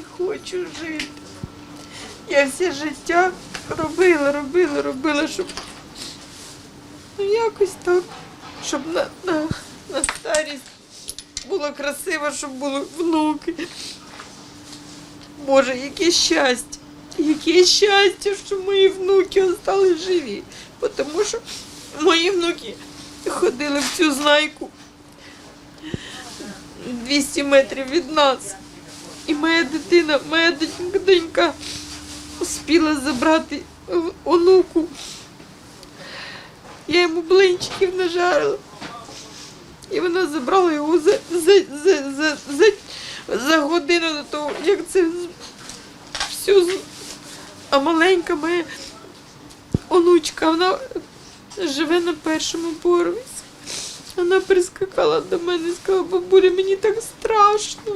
не хочу жити. Я все життя робила, робила, робила, щоб ну якось так, щоб на, на, на старість було красиво, щоб були внуки. Боже, яке щастя! Яке щастя, що мої внуки остались живі. Тому що мої внуки ходили в цю знайку 200 метрів від нас. І моя дитина, моя донька- донька успіла забрати онуку. Я йому блинчиків нажарила. І вона забрала його за, за, за, за, за, за годину до того, як це все. А маленька моя онучка, вона живе на першому поверсі. Вона прискакала до мене і сказала, бабуля, мені так страшно.